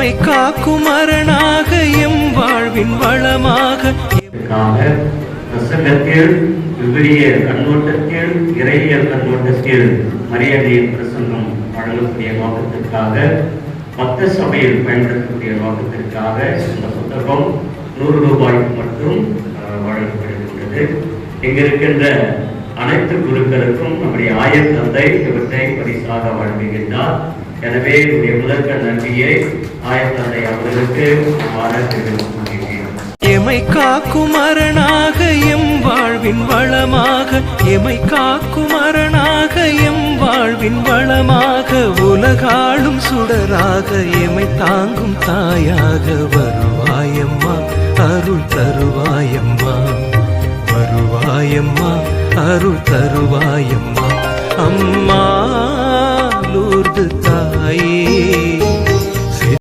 நம்மை காக்கும் அரணாக எம் வாழ்வின் வளமாக. பிரசங்கத்தில் விவிலிய கண்ணோட்டத்தில் இறையியல் கண்ணோட்டத்தில் மரியாதையின் பிரசங்கம் வழங்கக்கூடிய நோக்கத்திற்காக மத்த சபையில் பயன்படுத்தக்கூடிய நோக்கத்திற்காக இந்த புத்தகம் நூறு ரூபாய்க்கு மட்டும் வழங்கப்படுகின்றது. இங்கிருக்கின்ற அனைத்து குருக்களுக்கும் நம்முடைய ஆயர் தந்தை இவற்றை பரிசாக வழங்குகின்றார். எனவே என்னுடைய முதற்க நன்றியை ஆயத்தந்தை அவர்களுக்கு எமை காக்கும் அரணாக எம் வாழ்வின் வளமாக எமை காக்கும் அரணாக எம் வாழ்வின் வளமாக உலகாளும் சுடராக எமை தாங்கும் தாயாக வருவாயம்மா அருள் தருவாயம்மா. வருவாயம்மா அருள் தருவாயம்மா. அம்மா